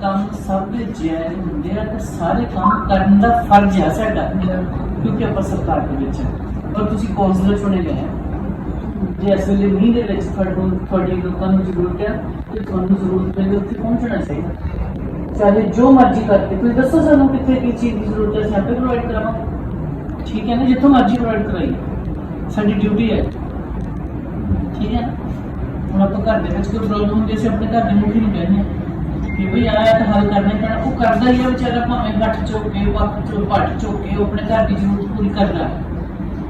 ਕੰਮ ਸਭ ਦੇ ਜਾਇਜ਼ ਹੁੰਦੇ ਆ ਤੇ ਸਾਰੇ ਕੰਮ ਕਰਨ ਦਾ ਫਰਜ਼ ਆ ਸਾਡਾ ਕਿਉਂਕਿ ਆਪਾਂ ਸਰਕਾਰ ਦੇ ਵਿੱਚ ਹਾਂ ਔਰ ਤੁਸੀਂ ਕੌਂਸਲਰ ਚੁਣੇ ਗਏ ਆ। ਜੇ ਇਸ ਨਹੀਂ ਦੇ ਵਿੱਚ ਤੁਹਾਡੀ ਲੋਕਾਂ ਨੂੰ ਜ਼ਰੂਰਤ ਹੈ ਤੇ ਤੁਹਾਨੂੰ ਜ਼ਰੂਰਤ ਹੈ ਉੱਥੇ ਪਹੁੰਚਣਾ ਚਾਹੀਦਾ। ਚਾਹੇ ਜੋ ਮਰਜ਼ੀ ਕਰਕੇ, ਤੁਸੀਂ ਦੱਸੋ ਸਾਨੂੰ ਕਿੱਥੇ ਕੀ ਚੀਜ਼ ਦੀ ਜ਼ਰੂਰਤ ਹੈ ਅਸੀਂ ਪ੍ਰੋਵਾਈਡ ਕਰਾਵਾਂਗੇ ਠੀਕ ਹੈ ਨਾ, ਜਿੱਥੋਂ ਮਰਜ਼ੀ ਪ੍ਰੋਵਾਈਡ ਕਰਾਈ ਸਾਡੀ ਡਿਊਟੀ ਹੈ। ਠੀਕ ਹੈ ਹੁਣ ਆਪਾਂ ਘਰ ਦੇ ਵਿੱਚ ਕੋਈ ਪ੍ਰੋਬਲਮ ਹੁੰਦੀ ਅਸੀਂ ਆਪਣੇ ਘਰ ਦੇ ਮੁਖੀ ਨੂੰ ਕਹਿੰਦੇ ਹਾਂ। ਕਿ ਭਈ ਆਇਆ ਤਾਂ ਹੱਲ ਕਰਨਾ ਪੈਣਾ। ਉਹ ਕਰਦਾ ਹੀ ਆ ਵਿਚਾਰਾ, ਭਾਵੇਂ ਗੱਠ ਚੁੱਕ, ਵੱਖ ਚੁੱਕ ਪੱਟ ਚੁੱਕ ਆਪਣੇ ਘਰ ਦੀ ਜ਼ਰੂਰਤ ਪੂਰੀ ਕਰਦਾ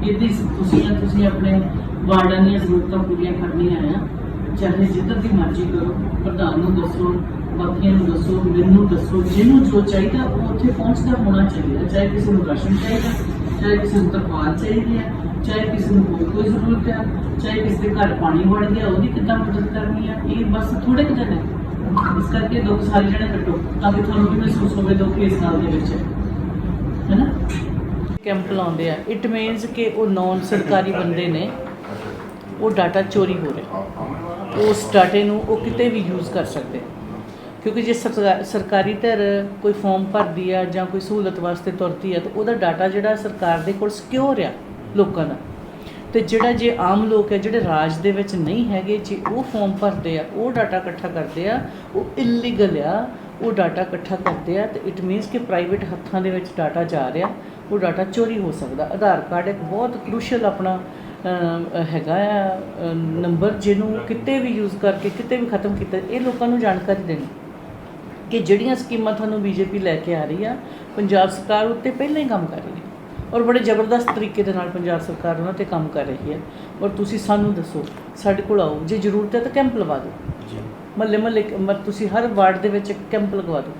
ਇਹਦੀ ਤੁਸੀਂ ਆ ਤੁਸੀਂ ਆਪਣੇ ਵਾਰਡਾਂ ਦੀਆਂ ਜ਼ਰੂਰਤਾਂ ਪੂਰੀਆਂ ਕਰਨੀਆਂ ਆ ਚਾਹੇ ਜਿੱਧਰ ਦੀ ਮਰਜ਼ੀ ਕਰੋ, ਪ੍ਰਧਾਨ ਨੂੰ ਦੱਸੋ, ਬਾਕੀਆਂ ਨੂੰ ਦੱਸੋ, ਮੈਨੂੰ ਦੱਸੋ, ਜਿਹਨੂੰ ਜੋ ਚਾਹੀਦਾ, ਉਹ ਉੱਥੇ ਪਹੁੰਚਦਾ ਹੋਣਾ ਚਾਹੀਦਾ। ਚਾਹੇ ਕਿਸੇ ਨੂੰ ਰਾਸ਼ਨ ਚਾਹੀਦਾ, ਚਾਹੇ ਕਿਸੇ ਨੂੰ ਤਰਪਾਲ ਚਾਹੀਦੀ ਹੈ, ਚਾਹੇ ਕਿਸੇ ਨੂੰ ਹੋਰ ਕੋਈ ਜ਼ਰੂਰਤ ਹੈ, ਚਾਹੇ ਕਿਸੇ ਦੇ ਘਰ ਪਾਣੀ ਵੜ ਗਿਆ, ਉਹਦੀ ਕਿੱਦਾਂ ਮਦਦ ਕਰਨੀ ਹੈ? ਇਹ ਬਸ ਥੋੜੇ ਕੁ ਦਿਨ ਹੈ। ਇਸ ਕਰਕੇ ਦੁੱਖ ਸਾਰੇ ਜਣੇ ਕੱਟੋ, ਤਾਂ ਕਿ ਤੁਹਾਨੂੰ ਵੀ ਮਹਿਸੂਸ ਹੋਵੇ ਦੁੱਖ ਇਸ ਨਾਲ ਦੇ ਵਿੱਚ। ਹੈ ਕੈਂਪ ਲਾਉਂਦੇ ਆ। ਇਟ ਮੀਨਸ ਕਿ ਉਹ ਨੌਨ ਸਰਕਾਰੀ ਬੰਦੇ ਨੇ। ਉਹ ਡਾਟਾ ਚੋਰੀ ਹੋ ਰਿਹਾ। ਉਸ ਡਾਟੇ ਨੂੰ ਉਹ ਕਿਤੇ ਵੀ ਯੂਜ਼ ਕਰ ਸਕਦੇ ਕਿਉਂਕਿ ਜੇ ਸਰਕਾ- ਸਰਕਾਰੀ ਧਿਰ ਕੋਈ ਫਾਰਮ ਭਰਦੀ ਆ ਜਾਂ ਕੋਈ ਸਹੂਲਤ ਵਾਸਤੇ ਤੁਰਦੀ ਆ, ਤਾਂ ਉਹਦਾ ਡਾਟਾ ਜਿਹੜਾ ਸਰਕਾਰ ਦੇ ਕੋਲ ਸਿਕਿਉਰ ਆ ਲੋਕਾਂ ਦਾ। ਤੇ ਜਿਹੜਾ ਜੇ ਆਮ ਲੋਕ ਹੈ, ਜਿਹੜੇ ਰਾਜ ਦੇ ਵਿੱਚ ਨਹੀਂ ਹੈਗੇ, ਜੇ ਉਹ ਫਾਰਮ ਭਰਦੇ ਆ, ਉਹ ਡਾਟਾ ਇਕੱਠਾ ਕਰਦੇ ਆ, ਉਹ ਇਲੀਗਲ ਆ, ਉਹ ਡਾਟਾ ਇਕੱਠਾ ਕਰਦੇ ਆ, ਤੇ ਇਟ ਮੀਨਸ ਕਿ ਪ੍ਰਾਈਵੇਟ ਹੱਥਾਂ ਦੇ ਵਿੱਚ ਡਾਟਾ ਜਾ ਰਿਹਾ, ਉਹ ਡਾਟਾ ਚੋਰੀ ਹੋ ਸਕਦਾ। ਆਧਾਰ ਕਾਰਡ ਇੱਕ ਬਹੁਤ ਕ੍ਰੂਸ਼ੀਅਲ ਆਪਣਾ ਹੈਗਾ ਆ ਨੰਬਰ ਜਿਹਨੂੰ ਕਿਤੇ ਵੀ ਯੂਜ਼ ਕਰਕੇ, ਕਿਤੇ ਵੀ ਖਤਮ ਕੀਤਾ, ਇਹ ਲੋਕਾਂ ਨੂੰ ਜਾਣਕਾਰੀ ਦੇਣੀ। ਕਿ ਜਿਹੜੀਆਂ ਸਕੀਮਾਂ ਤੁਹਾਨੂੰ ਬੀਜੇਪੀ ਲੈ ਕੇ ਆ ਰਹੀ ਆ, ਪੰਜਾਬ ਸਰਕਾਰ ਉੱਤੇ ਪਹਿਲਾਂ ਹੀ ਕੰਮ ਕਰ ਰਹੀ ਹੈ। ਔਰ ਬੜੇ ਜ਼ਬਰਦਸਤ ਤਰੀਕੇ ਦੇ ਨਾਲ ਪੰਜਾਬ ਸਰਕਾਰ ਉਹਨਾਂ ਤੇ ਕੰਮ ਕਰ ਰਹੀ ਹੈ। ਔਰ ਤੁਸੀਂ ਸਾਨੂੰ ਦੱਸੋ ਸਾਡੇ ਕੋਲ ਆਓ ਜੇ ਜ਼ਰੂਰਤ ਹੈ ਤਾਂ ਕੈਂਪ ਲਵਾ ਦਿਓ। ਜੀ। ਮਹੱਲੇ ਮਹੱਲੇ ਕ- ਤੁਸੀਂ ਹਰ ਵਾਰਡ ਦੇ ਵਿੱਚ ਇੱਕ ਕੈਂਪ ਲਗਵਾ ਦਿਓ।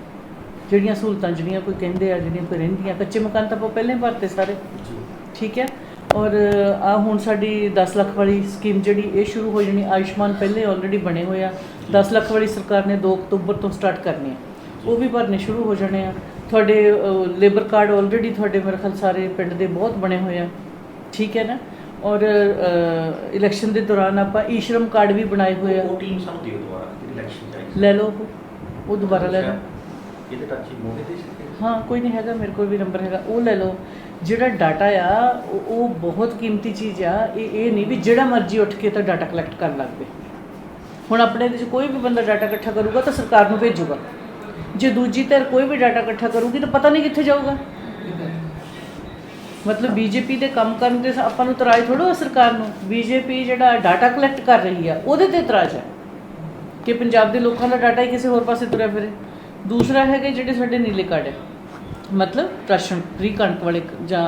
ਜਿਹੜੀਆਂ ਸਹੂਲਤਾਂ ਜਿਹੜੀਆਂ ਕੋਈ ਕਹਿੰਦੇ ਆ ਜਿਹੜੀਆਂ ਕੋਈ ਰਹਿੰਦੀਆਂ ਕੱਚੇ ਮਕਾਨ ਤਾਂ ਆਪਾਂ ਪਹਿਲਾਂ ਹੀ ਭਰਤੇ ਸਾਰੇ। ਜੀ। ਠੀਕ ਹੈ? ਔਰ ਆ ਹੁਣ ਸਾਡੀ 10 ਲੱਖ ਵਾਲੀ ਸਕੀਮ ਜਿਹੜੀ ਇਹ ਸ਼ੁਰੂ ਹੋ ਜਾਣੀ ਆਯੁਸ਼ਮਾਨ ਪਹਿਲੇ ਆਲਰੇਡੀ ਬਣੇ ਹੋਏ ਆ। 10 ਲੱਖ ਵਾਲੀ ਸਰਕਾਰ ਨੇ 2 ਅਕਤੂਬਰ ਤੋਂ ਸਟਾਰਟ ਕਰਨੀ ਹੈ। ਉਹ ਵੀ ਭਰਨੇ ਸ਼ੁਰੂ ਹੋ ਜਾਣੇ ਆ। ਤੁਹਾਡੇ ਲੇਬਰ ਕਾਰਡ ਆਲਰੇਡੀ ਤੁਹਾਡੇ ਮੇਰੇ ਖਿਆਲ ਸਾਰੇ ਪਿੰਡ ਦੇ ਬਹੁਤ ਬਣੇ ਹੋਏ ਆ। ਠੀਕ ਹੈ ਨਾ? ਔਰ ਇਲੈਕਸ਼ਨ ਦੇ ਦੌਰਾਨ ਆਪਾਂ ਈ ਸ਼ਰਮ ਕਾਰਡ ਵੀ ਬਣਾਏ ਹੋਏ ਆ। ਉਹ ਟੀਮ ਸਾਨੂੰ ਦਿਓ ਦੁਬਾਰਾ ਇਲੈਕਸ਼ਨ ਚਾਹੀਦੀ ਲੈ ਲਓ ਉਹ। ਦੁਬਾਰਾ ਲੈ ਲਓ। ਇਹਦੇ ਟੱਚ ਹੀ ਮੋਗੇ ਸਕਦੇ ਹਾਂ ਕੋਈ ਨਹੀਂ ਹੈਗਾ ਮੇਰੇ ਕੋਲ ਵੀ ਨੰਬਰ ਹੈਗਾ। ਉਹ ਲੈ ਲਓ। ਜਿਹੜਾ ਡਾਟਾ ਆ ਉਹ- ਬਹੁਤ ਕੀਮਤੀ ਚੀਜ਼ ਆ। ਇਹ ਇਹ ਨਹੀਂ ਵੀ ਜਿਹੜਾ ਮਰਜ਼ੀ ਉੱਠ ਕੇ ਤਾਂ ਡਾਟਾ ਕਲੈਕਟ ਕਰਨ ਲੱਗ ਪਏ। ਹੁਣ ਆਪਣੇ ਦੇ 'ਚ ਕੋਈ ਵੀ ਬੰਦਾ ਡਾਟਾ ਇਕੱਠਾ ਕਰੂਗਾ ਤਾਂ ਸਰਕਾਰ ਨੂੰ ਭੇਜੂਗਾ। ਜੇ ਦੂਜੀ ਧਿਰ ਕੋਈ ਵੀ ਡਾਟਾ ਇਕੱਠਾ ਕਰੂਗੀ ਤਾਂ ਪਤਾ ਨਹੀਂ ਕਿੱਥੇ ਜਾਊਗਾ। ਮਤਲਬ ਬੀਜੇਪੀ ਦੇ ਕੰਮ ਕਰਨ 'ਤੇ ਆਪਾਂ ਨੂੰ ਤਰਾਜ ਥੋੜੋ ਸਰਕਾਰ ਨੂੰ। ਬੀਜੇਪੀ ਜਿਹੜਾ ਡਾਟਾ ਕਲੈਕਟ ਕਰ ਰਹੀ ਆ, ਉਹਦੇ ਤੇ ਤਰਾਜ ਹੈ ਕਿ ਪੰਜਾਬ ਦੇ ਲੋਕਾਂ ਦਾ ਡਾਟਾ ਹੀ ਕਿਸੇ ਹੋਰ ਪਾਸੇ ਤੁਰਿਆ ਫਿਰੇ। ਦੂਸਰਾ ਹੈ ਕਿ ਜਿਹੜੇ ਸਾਡੇ ਨੀਲੇ ਕਾਰਡ ਹੈ ਮਤਲਬ ਰਾਸ਼ਨ, ਫ੍ਰੀ ਕਣਕ ਵਾਲੇ ਜਾਂ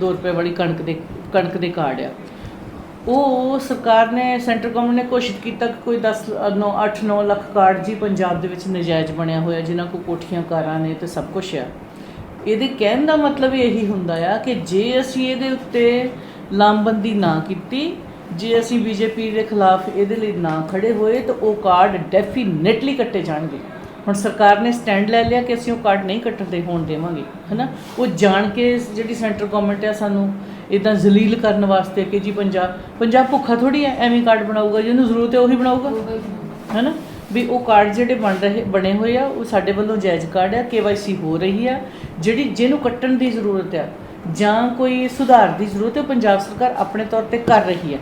2 ਰੁਪਏ ਵਾਲੀ ਕਣਕ ਦੇ ਕਣਕ ਦੇ ਕਾਰਡ ਆ। ਉਹ ਸਰਕਾਰ ਨੇ, ਸੈਂਟਰ ਗਵਰਨਮੈਂਟ ਨੇ ਘੋਸ਼ਿਤ ਕੀਤਾ ਕਿ ਕੋਈ 10 9 8 9 ਲੱਖ ਕਾਰਡ ਜੀ ਪੰਜਾਬ ਦੇ ਵਿੱਚ ਨਜਾਇਜ਼ ਬਣਿਆ ਹੋਇਆ, ਜਿਨ੍ਹਾਂ ਕੋ ਕੋਠੀਆਂ, ਕਾਰਾਂ ਨੇ ਤੇ ਸਭ ਕੁਝ ਆ। ਇਹਦੇ ਕਹਿਣ ਦਾ ਮਤਲਬ ਇਹੀ ਹੁੰਦਾ ਆ ਕਿ ਜੇ ਅਸੀਂ ਇਹਦੇ ਉੱਤੇ ਲਾਮਬੰਦੀ ਨਾ ਕੀਤੀ, ਜੇ ਅਸੀਂ ਬੀਜੇਪੀ ਦੇ ਖਿਲਾਫ ਇਹਦੇ ਲਈ ਨਾ ਖੜੇ ਹੋਏ, ਤਾਂ ਉਹ ਕਾਰਡ ਡੈਫੀਨੇਟਲੀ ਕੱਟੇ ਜਾਣਗੇ। ਹੁਣ ਸਰਕਾਰ ਨੇ ਸਟੈਂਡ ਲੈ ਲਿਆ ਕਿ ਅਸੀਂ ਉਹ ਕਾਰਡ ਨਹੀਂ ਕੱਟਦੇ ਹੋਣ ਦੇਵਾਂਗੇ, ਹੈਨਾ? ਉਹ ਜਾਣ ਕੇ ਜਿਹੜੀ ਸੈਂਟਰ ਗਵਰਨਮੈਂਟ ਆ ਸਾਨੂੰ ਇਦਾਂ ਜ਼ਲੀਲ ਕਰਨ ਵਾਸਤੇ ਕਿ ਜੀ ਪੰਜਾਬ ਪੰਜਾਬ ਭੁੱਖਾ ਥੋੜੀ ਹੈ ਐਵੇਂ ਕਾਰਡ ਬਣਾਊਗਾ ਜਿਹਨੂੰ ਜ਼ਰੂਰਤ ਹੈ ਉਹੀ ਬਣਾਊਗਾ। ਹੈਨਾ? ਵੀ ਉਹ ਕਾਰਡ ਜਿਹੜੇ ਬਣ ਰਹੇ ਬਣੇ ਹੋਏ ਆ ਉਹ ਸਾਡੇ ਵੱਲੋਂ ਜਾਇਜ਼ ਕਾਰਡ ਆ ਕੇਵਾਈਸੀ ਹੋ ਰਹੀ ਆ ਜਿਹੜੀ ਜਿਹਨੂੰ ਕੱਟਣ ਦੀ ਜ਼ਰੂਰਤ ਆ ਜਾਂ ਕੋਈ ਸੁਧਾਰ ਦੀ ਜ਼ਰੂਰਤ ਹੈ ਉਹ ਪੰਜਾਬ ਸਰਕਾਰ ਆਪਣੇ ਤੌਰ ਤੇ ਕਰ ਰਹੀ ਹੈ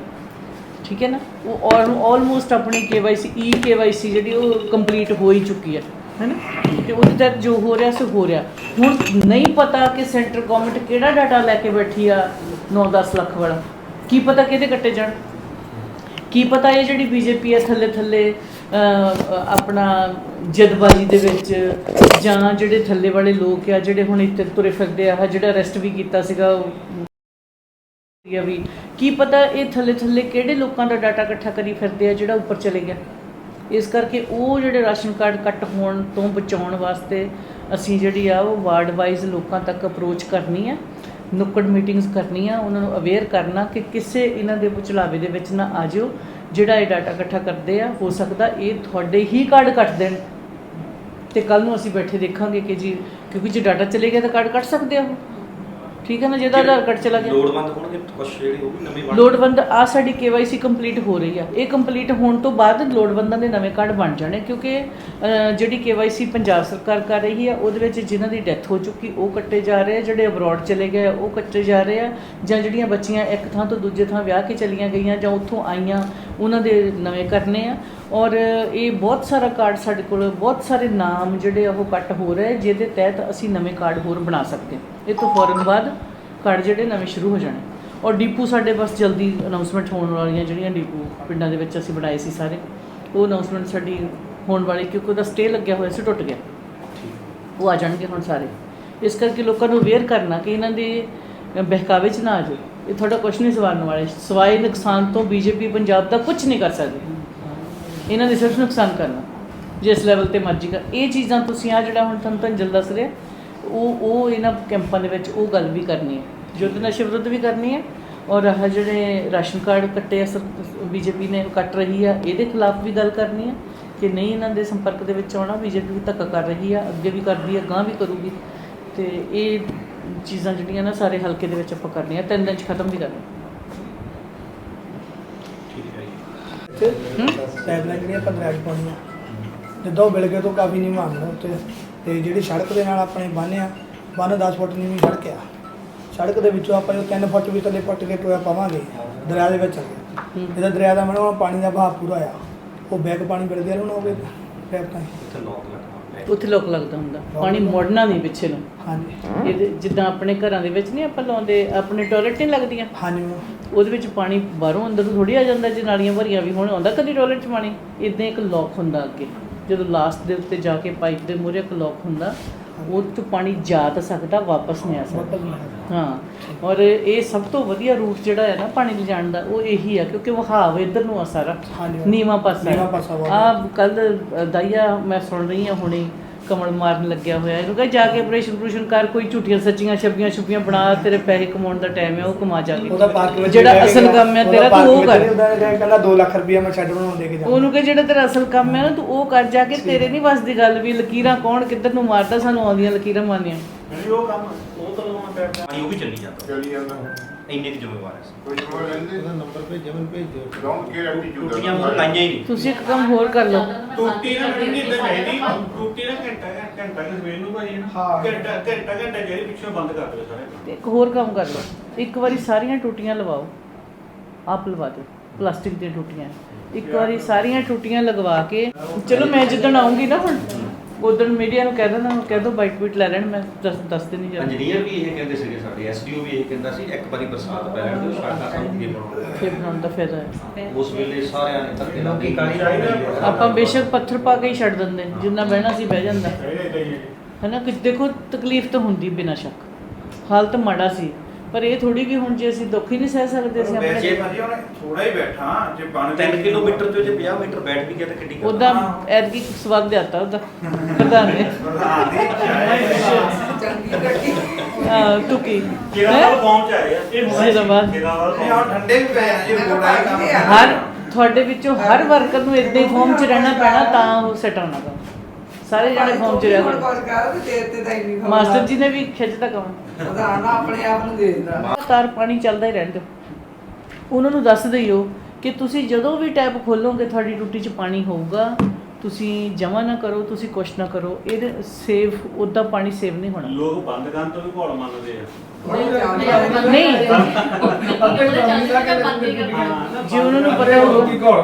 ਠੀਕ ਹੈ ਨਾ? ਉਹ ਆਲਮੋਸਟ ਆਪਣੀ ਕੇਵਾਈਸੀ ਈ ਕੇਵਾਈਸੀ ਜਿਹੜੀ ਉਹ ਕੰਪਲੀਟ ਹੋ ਹੀ ਚੁੱਕੀ ਹੈ ਹੈਨਾ? ਤੇ ਉਹਦੇ ਤਹਿਤ ਜੋ ਹੋ ਰਿਹਾ ਸੋ ਹੋ ਰਿਹਾ। ਹੁਣ ਨਹੀਂ ਪਤਾ ਕਿ ਸੈਂਟਰ ਗਵਰਨਮੈਂਟ ਕਿਹੜਾ ਡਾਟਾ ਲੈ ਕੇ ਬੈਠੀ ਆ 9-10 ਲੱਖ ਵਾਲਾ। ਕੀ ਪਤਾ ਕਿਹਦੇ ਕੱਟੇ ਜਾਣ? ਕੀ ਪਤਾ ਇਹ ਜਿਹੜੀ ਬੀਜੇਪੀ ਹੈ ਥੱਲੇ ਥੱਲੇ ਆਪਣਾ ਜਦਬਾਜੀ ਦੇ ਵਿੱਚ, ਜਾਂ ਜਿਹੜੇ ਥੱਲੇ ਵਾਲੇ ਲੋਕ ਆ, ਜਿਹੜੇ ਹੁਣ ਇੱਥੇ ਤੁਰੇ ਫਿਰਦੇ ਆ ਜਿਹੜਾ ਅਰੈਸਟ ਵੀ ਕੀਤਾ ਸੀਗਾ, ਉਹ ਵੀ ਕੀ ਪਤਾ ਇਹ ਥੱਲੇ ਥੱਲੇ ਕਿਹੜੇ ਲੋਕਾਂ ਦਾ ਡਾਟਾ ਇਕੱਠਾ ਕਰੀ ਫਿਰਦੇ ਆ, ਜਿਹੜਾ ਉੱਪਰ ਚਲੇ ਗਿਆ। ਇਸ ਕਰਕੇ ਉਹ ਜਿਹੜੇ ਰਾਸ਼ਨ ਕਾਰਡ ਕੱਟ ਹੋਣ ਤੋਂ ਬਚਾਉਣ ਵਾਸਤੇ ਅਸੀਂ ਜਿਹੜੀ ਆ, ਉਹ ਵਾਰਡ ਵਾਈਜ਼ ਲੋਕਾਂ ਤੱਕ ਅਪਰੋਚ ਕਰਨੀ ਆ। ਨੁੱਕੜ ਮੀਟਿੰਗਸ ਕਰਨੀਆਂ, ਉਹਨਾਂ ਨੂੰ ਅਵੇਅਰ ਕਰਨਾ ਕਿ ਕਿਸੇ ਇਹਨਾਂ ਦੇ ਵਿਚਲਾਵੇ ਦੇ ਵਿੱਚ ਨਾ ਆ ਜਿਓ ਜਿਹੜਾ ਇਹ ਡਾਟਾ ਇਕੱਠਾ ਕਰਦੇ ਆ, ਹੋ ਸਕਦਾ ਇਹ ਤੁਹਾਡੇ ਹੀ ਕਾਰਡ ਕੱਟ ਦੇਣ। ਤੇ ਕੱਲ ਨੂੰ ਅਸੀਂ ਬੈਠੇ ਦੇਖਾਂਗੇ ਕਿ ਜੀ, ਕਿਉਂਕਿ ਜੇ ਡਾਟਾ ਚਲੇ ਗਿਆ ਤਾਂ ਕਾਰਡ ਕੱਟ ਸਕਦੇ ਆ ਉਹ। ਠੀਕ ਹੈ ਨਾ ਜਿਹਦਾ ਆਧਾਰ ਕਾਰਡ ਚਲਾ ਗਿਆ। ਲੋੜਵੰਦ ਹੋਣਗੇ ਕੁਝ ਜਿਹੜੇ ਉਹ ਵੀ ਨਵੇਂ ਬਣ ਲੋੜਵੰਦ ਆ ਸਾਡੀ KYC ਕੰਪਲੀਟ ਹੋ ਰਹੀ ਆ। ਇਹ ਕੰਪਲੀਟ ਹੋਣ ਤੋਂ ਬਾਅਦ ਲੋੜਵੰਦਾਂ ਦੇ ਨਵੇਂ ਕਾਰਡ ਬਣ ਜਾਣੇ ਕਿਉਂਕਿ ਅਹ, ਜਿਹੜੀ KYC ਪੰਜਾਬ ਸਰਕਾਰ ਕਰ ਰਹੀ ਆ ਉਹਦੇ ਵਿੱਚ ਜਿਨ੍ਹਾਂ ਦੀ ਡੈਥ ਹੋ ਚੁੱਕੀ ਉਹ ਕੱਟੇ ਜਾ ਰਹੇ ਆ ਜਿਹੜੇ ਅਬਰੋਡ ਚਲੇ ਗਏ ਆ, ਉਹ ਕੱਟੇ ਜਾ ਰਹੇ ਆ ਜਾਂ ਜਿਹੜੀਆਂ ਬੱਚੀਆਂ ਇੱਕ ਥਾਂ ਤੋਂ ਦੂਜੇ ਥਾਂ ਵਿਆਹ ਕੇ ਚਲੀਆਂ ਗਈਆਂ ਜਾਂ ਉੱਥੋਂ ਆਈਆਂ ਉਹਨਾਂ ਦੇ ਨਵੇਂ ਕਰਨੇ ਆ। ਔਰ ਇਹ ਬਹੁਤ ਸਾਰਾ ਕਾਰਡ ਸਾਡੇ ਕੋਲ ਬਹੁਤ ਸਾਰੇ ਨਾਮ ਜਿਹੜੇ ਉਹ ਕੱਟ ਹੋ ਰਹੇ ਜਿਹਦੇ ਤਹਿਤ ਅਸੀਂ ਨਵੇਂ ਕਾਰਡ ਹੋਰ ਬਣਾ ਸਕਦੇ ਹਾਂ। ਇਹ ਤੋਂ ਫੌਰਨ ਬਾਅਦ ਕਾਰਡ ਜਿਹੜੇ ਨਵੇਂ ਸ਼ੁਰੂ ਹੋ ਜਾਣੇ। ਔਰ ਡੀਪੂ ਸਾਡੇ ਬਸ ਜਲਦੀ ਅਨਾਉਂਸਮੈਂਟ ਹੋਣ ਵਾਲੀਆਂ ਜਿਹੜੀਆਂ ਡੀਪੂ ਪਿੰਡਾਂ ਦੇ ਵਿੱਚ ਅਸੀਂ ਬਣਾਏ ਸੀ ਸਾਰੇ ਉਹ ਅਨਾਉਂਸਮੈਂਟ ਸਾਡੀ ਹੋਣ ਵਾਲੀ ਕਿਉਂਕਿ ਉਹਦਾ ਸਟੇ ਲੱਗਿਆ ਹੋਇਆ ਸੀ ਟੁੱਟ ਗਿਆ। ਉਹ ਆ ਜਾਣਗੇ ਹੁਣ ਸਾਰੇ। ਇਸ ਕਰਕੇ ਲੋਕਾਂ ਨੂੰ ਅਵੇਅਰ ਕਰਨਾ ਕਿ ਇਹਨਾਂ ਦੇ ਬਹਿਕਾਵੇ 'ਚ ਨਾ ਆ ਜਾਓ। ਇਹ ਤੁਹਾਡਾ ਕੁਛ ਨਹੀਂ ਸਵਾਰਨ ਵਾਲੇ। ਸਵਾਏ ਨੁਕਸਾਨ ਤੋਂ ਬੀਜੇਪੀ ਪੰਜਾਬ ਦਾ ਕੁਝ ਨਹੀਂ ਕਰ ਸਕਦੀ। ਇਹਨਾਂ ਨੇ ਸਿਰਫ ਨੁਕਸਾਨ ਕਰਨਾ। ਜਿਸ ਲੈਵਲ ਤੇ ਮਰਜ਼ੀ ਕਰ। ਇਹ ਚੀਜ਼ਾਂ ਤੁਸੀਂ ਆ ਜਿਹੜਾ ਹੁਣ ਤੁਹਾਨੂੰ ਤੰਜਲ ਦੱਸ ਰਿਹਾ, ਉਹ ਉਹ ਇਹਨਾਂ ਕੈਂਪਾਂ ਦੇ ਵਿੱਚ ਉਹ ਗੱਲ ਵੀ ਕਰਨੀ ਹੈ। ਯੁੱਧ ਨਸ਼ੇ ਵਿਰੁੱਧ ਵੀ ਕਰਨੀ ਹੈ ਔਰ ਆਹ ਜਿਹੜੇ ਰਾਸ਼ਨ ਕਾਰਡ ਕੱਟੇ ਆ ਬੀਜੇਪੀ ਨੇ ਕੱਟ ਰਹੀ ਆ, ਇਹਦੇ ਖਿਲਾਫ ਵੀ ਗੱਲ ਕਰਨੀ ਹੈ ਕਿ ਨਹੀਂ ਇਹਨਾਂ ਦੇ ਸੰਪਰਕ ਦੇ ਵਿੱਚ ਆਉਣਾ, ਬੀਜੇਪੀ ਵੀ ਧੱਕਾ ਕਰ ਰਹੀ ਆ, ਅੱਗੇ ਵੀ ਕਰਦੀ ਆ ਗਾਂ ਵੀ ਕਰੂਗੀ। ਤੇ ਇਹ ਚੀਜ਼ਾਂ ਜਿਹੜੀਆਂ ਨਾ ਸਾਰੇ ਹਲਕੇ ਦੇ ਵਿੱਚ ਆਪਾਂ ਕਰਨੀਆਂ ਤਿੰਨ ਦਿਨ ਚ ਖਤਮ ਵੀ ਕਰਨੀਆਂ। ਠੀਕ ਹੈ ਜੀ। ਸਾਈਡਲਾਂ ਜਿਹੜੀਆਂ ਆਪਾਂ ਡਰੈਗ ਪਾਉਣੀਆਂ। ਜਿੱਦਾਂ ਉਹ ਬਿਲਗੇ ਤੋਂ ਕਾਫੀ ਨਹੀਂ ਮੰਨਦਾ ਉੱਤੇ ਤੇ ਜਿਹੜੀ ਸੜਕ ਦੇ ਨਾਲ ਆਪਣੇ ਬੰਨ੍ਹ ਆ ਬੰਨ 10 ਫੁੱਟ ਨੀਵੀਂ ਸੜਕ ਆ। ਸੜਕ ਦੇ ਵਿੱਚੋਂ ਆਪਾਂ ਜੋ 3 ਫੁੱਟ ਵੀ ਥੱਲੇ ਪੱਟ ਕੇ ਟੋਇਆ ਪਾਵਾਂਗੇ ਦਰਿਆ ਦੇ ਵਿੱਚ। ਇਹਦਾ ਦਰਿਆ ਦਾ ਮਨੋਂ ਪਾਣੀ ਦਾ ਵਹਾਅ ਪੂਰਾ ਆ। ਉਹ ਬੈਕ ਪਾਣੀ ਮਿਲ ਗਿਆ ਨਾ ਹੋਵੇ ਪੈਪ ਤਾਂ ਇੱਥੇ ਲੋਕ ਲੱਗਣਾ ਹੈ ਉੱਥੇ ਲੋਕ ਲੱਗਦਾ ਹੁੰਦਾ। ਪਾਣੀ ਮੋੜਨਾ ਨਹੀਂ ਪਿੱਛੇ ਨੂੰ। ਹਾਂਜੀ। ਇਹਦੇ ਜਿੱਦਾਂ ਆਪਣੇ ਘਰਾਂ ਦੇ ਵਿੱਚ ਨਹੀਂ ਆਪਾਂ ਲਾਉਂਦੇ ਆਪਣੇ ਟਾਇਲਟ ਨਹੀਂ ਲੱਗਦੀਆਂ। ਹਾਂਜੀ। ਉਹਦੇ ਵਿੱਚ ਪਾਣੀ ਬਾਹਰੋਂ ਅੰਦਰ ਥੋੜੀ ਆ ਜਾਂਦਾ ਜੇ ਨਾਲੀਆਂ ਭਰੀਆਂ ਵੀ ਹੋਣ ਆਉਂਦਾ ਕਦੀ ਟਾਇਲਟ 'ਚ ਪਾਣੀ? ਇਦਾਂ ਇੱਕ ਲੋਕ ਹੁੰਦਾ ਅੱਗੇ। ਜਦੋਂ ਲਾਸਟ ਦੇ ਉੱਤੇ ਜਾ ਕੇ ਪਾਈਪ ਦੇ ਮੂਹਰੇ ਇੱਕ ਲੋਕ ਹੁੰਦਾ ਉਹ ਤੋਂ ਪਾਣੀ ਜਾ ਤਾਂ ਸਕਦਾ ਵਾਪਸ ਨਹੀਂ ਆ ਸਕਦਾ। ਹਾਂ ਔਰ ਇਹ ਸਭ ਤੋਂ ਵਧੀਆ ਰੂਟ ਜਿਹੜਾ ਹੈ ਨਾ ਪਾਣੀ ਲਿਜਾਣ ਦਾ ਉਹ ਇਹੀ ਆ ਕਿਉਂਕਿ ਵਹਾਵ ਇੱਧਰ ਨੂੰ ਆ ਸਾਰਾ ਨੀਵਾ ਪਾਸਾ। ਆ ਕੱਲ ਦਾਈਆ ਮੈਂ ਸੁਣ ਰਹੀ ਹਾਂ ਹੁਣੇ ਕਮਲ ਮਾਰਨ ਲੱਗਿਆ ਹੋਇਆ ਇਹਨੂੰ ਕਹੇ ਜਾ ਕੇ ਆਪਰੇਸ਼ਨ ਪ੍ਰੂਸ਼ਨ ਕਰ ਕੋਈ ਝੂਠੀਆਂ ਸੱਚੀਆਂ ਛੱਬੀਆਂ ਛੁਪੀਆਂ ਬਣਾ ਤੇਰੇ ਪੈਸੇ ਕਮਾਉਣ ਦਾ ਟਾਈਮ ਹੈ ਉਹ ਕਮਾ ਜਾ ਕੇ। ਉਹਦਾ ਪਾਰਕ ਵਿੱਚ ਜਿਹੜਾ ਕੇ ਅਸਲ ਕੰਮ ਹੈ ਤੇਰਾ ਤੂੰ ਉਹ ਕਰ। ਕਹਿੰਦਾ 2 ਲੱਖ ਰੁਪਇਆ ਮੈਂ ਛੱਡ ਬਣਾਉਣ ਦੇ ਕੇ ਜਾਵਾਂ। ਉਹਨੂੰ ਕਹੇ ਜਿਹੜਾ ਤੇਰਾ ਅਸਲ ਕੰਮ ਹੈ ਨਾ ਤੂੰ ਉਹ ਕਰ ਜਾ ਕੇ ਤੇਰੇ ਨਹੀਂ ਵੱਸ ਦੀ ਗੱਲ ਵੀ ਲਕੀਰਾਂ ਕੌਣ ਕਿੱਧਰ ਨੂੰ ਮਾਰਦਾ ਸਾਨੂੰ ਆਉਂਦੀਆਂ ਲਕੀਰਾਂ ਮਾਰਨੀਆਂ। ਨਹੀਂ ਉਹ ਕੰਮ ਉਹ ਤਾਂ ਲਵਾਉਣਾ ਪੈਂਦਾ ਉਹ ਵੀ ਚੱਲੀ ਜਾਂਦਾ। ਚਲੀ ਜਾਂਦਾ। ਇੰਨੇ ਦੀ ਜ਼ਿੰਮੇਵਾਰ ਹੈ ਕੋਈ ਜਮਾ ਲੈਂਦੇ ਉਹਦਾ ਨੰਬਰ ਭੇਜਿਆ ਮੈਨੂੰ ਭੇਜ ਦਿਓ ਡੋਂਟ ਕੇਅਰ ਐਟੀਟਿਊਡ ਟੁੱਟੀਆਂ ਉਹ ਲਾਈਆਂ ਹੀ ਨਹੀਂ। ਤੁਸੀਂ ਇੱਕ ਕੰਮ ਹੋਰ ਕਰ ਲਓ। ਟੂਟੀ ਨਾ ਮਿੰਨੀ ਤੇ ਚਾਹੀਦੀ। ਟੂਟੀ ਨਾ ਘੰਟਾ ਘੰਟਾ ਕਿ ਸਵੇਰ ਨੂੰ ਭਾਈ ਹਾਂ। ਘੰਟਾ ਘੰਟਾ ਘੰਟਾ ਜਿਹੜੀ ਪਿੱਛੋਂ ਬੰਦ ਕਰ ਦਿਓ ਸਾਰੇ। ਤੇ ਇੱਕ ਹੋਰ ਕੰਮ ਕਰ ਲਓ। ਇੱਕ ਵਾਰੀ ਸਾਰੀਆਂ ਟੂਟੀਆਂ ਲਵਾਓ। ਆਪ ਲਵਾ ਦਿਓ। ਪਲਾਸਟਿਕ ਦੀਆਂ ਟੂਟੀਆਂ। ਇੱਕ ਵਾਰੀ ਸਾਰੀਆਂ ਟੂਟੀਆਂ ਲਗਵਾ ਕੇ। ਚਲੋ ਮੈਂ ਜਿੱਦਣ ਆਉਂਗੀ ਨਾ ਹੁਣ ਉਦੋਂ ਮੀਡੀਆ ਨੂੰ ਕਹਿ ਦੇਣਾ ਕਹਿ ਦੋ ਬਾਈਟ ਬੀਟ ਲੈ ਲੈਣ ਮੈਂ ਦੱਸ ਦੱਸ ਦੇਣੀ ਜਾ। ਇੰਜੀਨੀਅਰ ਵੀ ਇਹ ਕਹਿੰਦੇ ਸੀਗੇ ਸਾਡੇ ਐਸਡੀਓ ਵੀ ਇਹ ਕਹਿੰਦਾ ਸੀ ਇੱਕ ਵਾਰੀ ਬਰਸਾਤ ਪੈ ਲੈਣ ਦਿਓ ਸੜਕਾਂ ਸਾਨੂੰ ਕੀ ਬਣਾਉਣਾ ਫਿਰ ਬਣਾਉਣ ਦਾ ਫਾਇਦਾ ਹੈ ਉਸ ਵੇਲੇ ਸਾਰਿਆਂ ਨੇ ਧੱਕੇ ਨਾਲ ਕੀ ਚਾਹੀਦਾ? ਆਪਾਂ ਬੇਸ਼ੱਕ ਪੱਥਰ ਪਾ ਕੇ ਹੀ ਛੱਡ ਦਿੰਦੇ ਜਿੰਨਾ ਬਹਿਣਾ ਸੀ ਬਹਿ ਜਾਂਦਾ। ਚਾਹੀਦਾ ਹਨਾ ਕਿ ਦੇਖੋ ਤਕਲੀਫ ਤਾਂ ਹੁੰਦੀ ਬਿਨਾਂ ਸ਼ੱਕ। ਹਾਲਤ ਮਾੜਾ ਸੀ। ਪਰ ਇਹ ਥੋੜੀ ਵੀ ਹੁਣ ਜੇ ਅਸੀਂ ਦੁੱਖ ਹੀ ਨਹੀਂ ਸਹਿ ਸਕਦੇ ਅਸੀਂ ਵੈਸੇ ਆਪਣੇ ਭਾਜੀ ਉਹਨੇ ਥੋੜਾ ਹੀ ਬੈਠਾ ਜੇ ਬਣ 3 ਕਿਲੋਮੀਟਰ ਤੋਂ ਜੇ 50 ਮੀਟਰ ਬੈਠ ਵੀ ਗਿਆ ਤਾਂ ਕਿੱਡੀ ਗੱਲ ਉਹਦਾ ਐਤਕੀ ਸਵਾਦ ਲਿਆਤਾ ਉਹਦਾ ਪ੍ਰਧਾਨ ਨੇ। ਪ੍ਰਧਾਨ ਦੀ ਹਾਂ। ਤੂੰ ਕੀ ਕਿਹੜਾ? ਵੱਲ ਪਹੁੰਚ ਆਏ ਇਹ ਹੁਣੇ ਜ਼ਿੰਦਾਬਾਦ। ਕਿਹੜਾ ਹੁਣ ਠੰਡੇ ਵੀ ਪਏ ਆ ਜੀ ਹੀ ਕੰਮ। ਹਰ ਤੁਹਾਡੇ ਵਿੱਚੋਂ ਹਰ ਵਰਕਰ ਨੂੰ ਇਦਾਂ ਹੀ ਫਾਰਮ 'ਚ ਰਹਿਣਾ ਪੈਣਾ ਤਾਂ ਉਹ ਸੈਟ ਹੋਣਾ ਸਾਰੇ ਜਣੇ ਫਾਰਮ 'ਚ ਰਹਿ ਗਏ। ਮਾਸਟਰ ਜੀ ਨੇ ਵੀ ਖਿੱਚਦਾ ਕੰਮ। ਆਪਣੇ ਆਪ ਨੂੰ ਦੇ ਦਿੰਦਾ ਲਗਾਤਾਰ ਪਾਣੀ ਚੱਲਦਾ ਹੀ ਰਹਿਣ ਦਿਓ। ਉਹਨਾਂ ਨੂੰ ਦੱਸ ਦਈਓ ਕਿ ਤੁਸੀਂ ਜਦੋਂ ਵੀ ਟੈਪ ਖੋਲੋਗੇ ਤੁਹਾਡੀ ਟੁੱਟੀ 'ਚ ਪਾਣੀ ਹੋਊਗਾ। ਤੁਸੀਂ ਜਮਾ ਨਾ ਕਰੋ ਤੁਸੀਂ ਕੁਛ ਨਾ ਕਰੋ। ਇਹਦੇ ਸੇਵ ਉਦਾਂ ਪਾਣੀ ਸੇਵ ਨਹੀਂ ਹੋਣਾ। ਲੋਕ ਬੰਦ ਕਰਨ ਤੋਂ ਵੀ ਘੋਲ ਮੰਨਦੇ ਆ। ਨਹੀਂ ਜੇ ਉਹਨਾਂ ਨੂੰ ਪਤਾ ਹੋਊ। ਘੋਲ